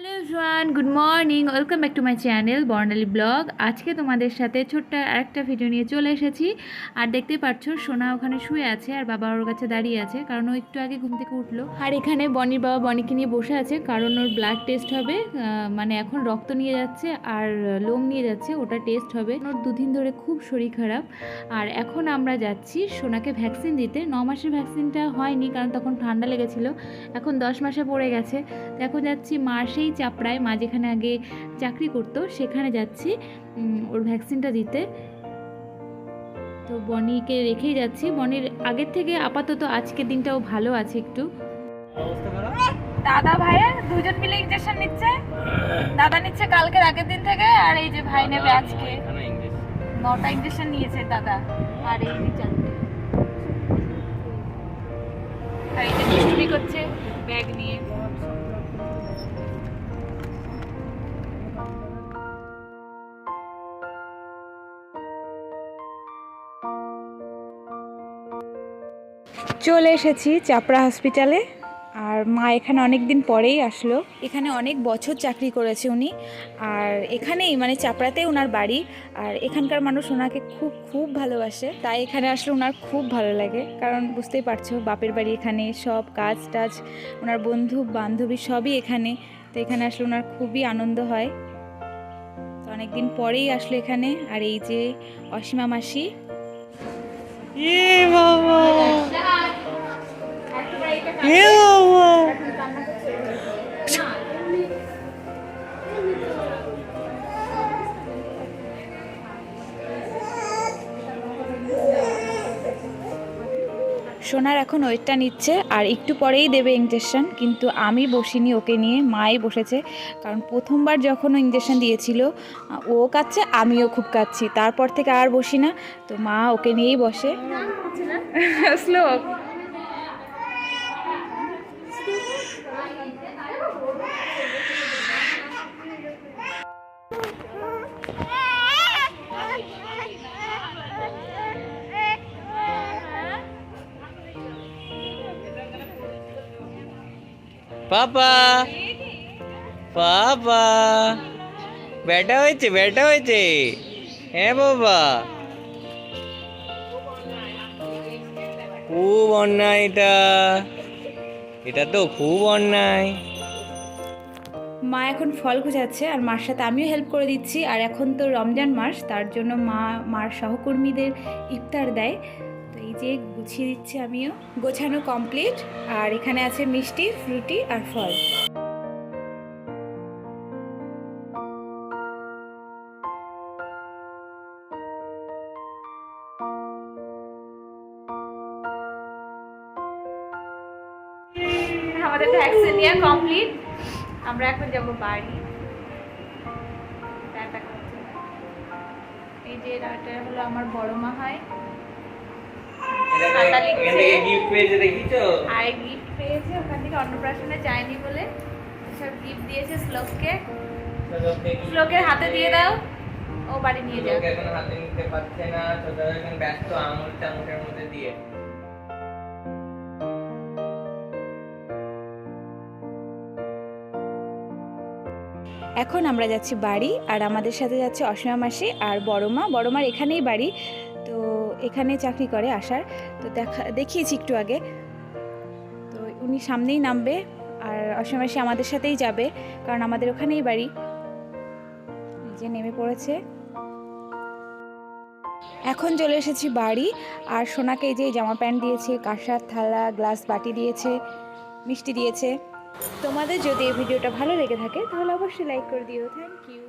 Hello everyone good morning welcome back to my channel Barnali blog আজকে তোমাদের সাথে ছোট্ট আরেকটা ভিডিও নিয়ে চলে এসেছি। আর দেখতে পাচ্ছ, সোনা ওখানে শুয়ে আছে আর বাবা ওর কাছে দাঁড়িয়ে আছে। কারণ ও একটু আগে ঘুম থেকে উঠল। আর এখানে বনির বাবা বনিকে নিয়ে বসে আছে। কারণ ওর ব্লাড টেস্ট হবে মানে এখন রক্ত নিয়ে যাচ্ছে আর লোম নিয়ে যাচ্ছে, ওটা টেস্ট হবে। ওর দুদিন ধরে খুব শরীর খারাপ। আর এখন আমরা যাচ্ছি সোনাকে ভ্যাকসিন দিতে। ন মাসের ভ্যাকসিনটা হয়নি, কারণ তখন ঠান্ডা লেগেছিল। এখন দশ মাসে পড়ে গেছে। এখন যাচ্ছি মার সেই চাপড়ায় মা যেখানে আগে চাকরি করতো সেখানে যাচ্ছি ওর ভ্যাকসিনটা দিতে। তো বনিকে রেখেই যাচ্ছি। বনির আগের থেকে আপাতত আজকের দিনটাও ভালো আছে একটু। দাদা ভাইয়া দুজন মিলে ইনজেকশন নিচ্ছে। দাদা নিচ্ছে কালকের আগের দিন থেকে আর এই যে ভাই নেবে আজকে। নটা ইনজেকশন নিয়েছে দাদা আর এই যে চারটে। আর এই যে করছে ব্যাগ নিয়ে। চলে এসেছি চাপড়া হসপিটালে আর মা এখানে অনেক দিন পরেই আসলো। এখানে অনেক বছর চাকরি করেছে উনি। আর এখানেই মানে চাপড়াতেই ওনার বাড়ি। আর এখানকার মানুষ ওনাকে খুব খুব ভালোবাসে। তাই এখানে আসলে ওনার খুব ভালো লাগে। কারণ বুঝতেই পারছ, বাপের বাড়ি এখানে, সব কাজ টাজ ওনার বন্ধু, বান্ধবী সবই এখানে। তো এখানে আসলে ওনার খুবই আনন্দ হয়। তো অনেকদিন পরেই আসলো এখানে। আর এই যে অসীমা মাসি। বাবা! সোনার এখন ওয়েটটা নিচ্ছে আর একটু পরেই দেবে ইঞ্জেকশন কিন্তু আমি বসিনি ওকে নিয়ে, মাই বসেছে। কারণ প্রথমবার যখন ও ইঞ্জেকশন দিয়েছিল ও কাচ্ছে আমিও খুব কাচ্ছি তারপর থেকে আর বসি না, তো মা ওকে নিয়েই বসে। স্লো। পাপা। পাপা। ব্যাটা হয়েছে ব্যাটা হয়েছে। হ্যাঁ বাবা। খুব অন্যায় এটা। এটা তো খুব অন্যায়। মা এখন ফল গুছাচ্ছে আর মার সাথে আমিও হেল্প করে দিচ্ছি। আর এখন তো রমজান মাস, তার জন্য মা, মার সহকর্মীদের ইফতার দেয়। তো এই যে গুছিয়ে দিচ্ছি আমিও। গোছানো কমপ্লিট আর এখানে আছে মিষ্টি ফ্রুটি আর ফল। আমাদের ভ্যাকসিন নেওয়া কমপ্লিট আমরা এখন যাব বাড়ি। এই যে এটা হলো আমার বড় মা হয়। লিখছে। গিফট পেয়েছে আর গিফট পেয়েছে ওখান থেকে অন্নপ্রাশনে যায়নি বলে। সব গিফট দিয়েছে শ্লোককে। শ্লোকের হাতে দিয়ে দাও ও বাড়ি নিয়ে এখন হাতে নিতে পারছে না ছোট এখন ব্যস্ত আঙুল চামচের মধ্যে দিয়ে। এখন আমরা যাচ্ছি বাড়ি আর আমাদের সাথে যাচ্ছে অসীমা মাসি আর বড় মা বড় মার এখানেই বাড়ি। তো এখানে চাকরি করে আসার। তো দেখা, দেখিয়েছি একটু আগে। তো উনি সামনেই নামবে আর অসীমা মাসি আমাদের সাথেই যাবে কারণ আমাদের ওখানেই বাড়ি। যে নেমে পড়েছে। এখন চলে এসেছি বাড়ি আর সোনাকে যে জামা প্যান্ট দিয়েছে, কাঁসার থালা, গ্লাস বাটি দিয়েছে, মিষ্টি দিয়েছে। তোমাদের যদি এই ভিডিওটা ভালো লেগে থাকে তাহলে অবশ্যই লাইক করে দিও। Thank you